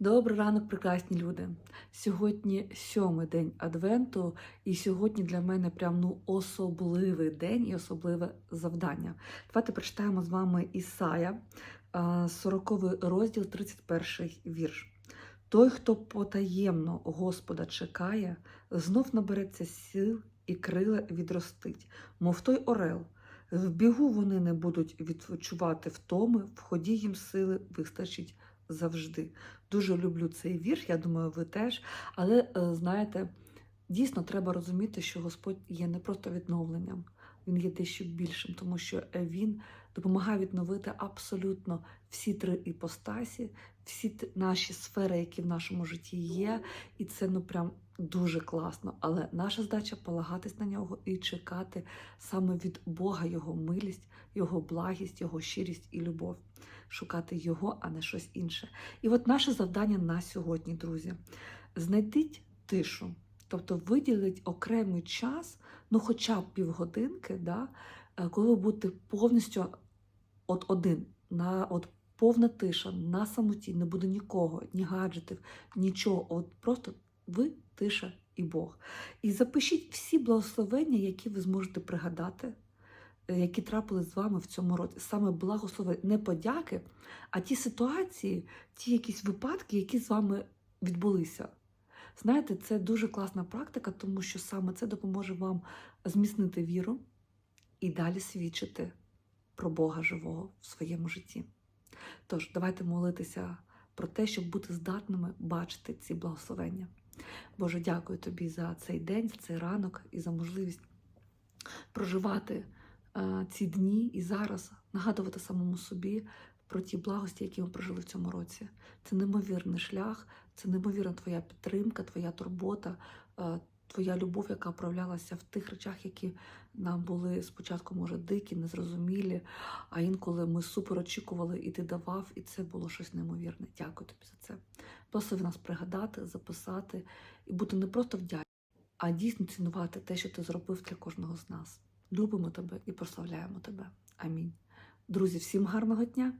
Добрий ранок, прекрасні люди. Сьогодні сьомий день Адвенту, і сьогодні для мене прям ну особливий день і особливе завдання. Давайте прочитаємо з вами Ісая, 40 розділ, 31 вірш. Той, хто потаємно Господа чекає, знов набереться сил і крила відростить, мов той орел. В бігу вони не будуть відчувати втоми, в ході їм сили вистачить завжди. Дуже люблю цей вірш, я думаю, ви теж. Але е, знаєте, дійсно треба розуміти, що Господь є не просто відновленням, він є дещо більшим, тому що е, він допомагає відновити абсолютно всі три іпостасі, всі наші сфери, які в нашому житті є. І це ну прям дуже класно. Але наша задача полагатись на нього і чекати саме від Бога його милість, його благість, його щирість і любов. Шукати його, а не щось інше. І от наше завдання на сьогодні, друзі, знайдіть тишу, тобто виділіть окремий час, ну хоча б півгодинки, да, е, коли будете повністю от один, на от повна тиша, на самоті, не буде нікого, ні гаджетів, нічого. От просто ви, тиша і Бог. І запишіть всі благословення, які ви зможете пригадати. е, Які трапились з вами в цьому році, саме благословення, не подяки, а ті ситуації, ті якісь випадки, які з вами відбулися. Знаєте, це дуже класна практика, тому що саме це допоможе вам зміцнити віру і далі свідчити про Бога живого в своєму житті. Тож, давайте молитися про те, щоб бути здатними бачити ці благословення. Боже, дякую тобі за цей день, за цей ранок і за можливість проживати е, ці дні і зараз нагадувати самому собі про ті благості, які ми прожили в цьому році. Це неймовірний шлях, це неймовірна твоя підтримка, твоя турбота, е, твоя любов, яка проявлялася в тих речах, які нам були спочатку, може, дикі, незрозумілі, а інколи ми супер очікували, і ти давав, і це було щось неймовірне. Дякую тобі за це. Благослови нас пригадати, записати і бути не просто вдячним, а дійсно цінувати те, що ти зробив для кожного з нас. Любимо тебе і прославляємо тебе. Амінь. Друзі, всім гарного дня!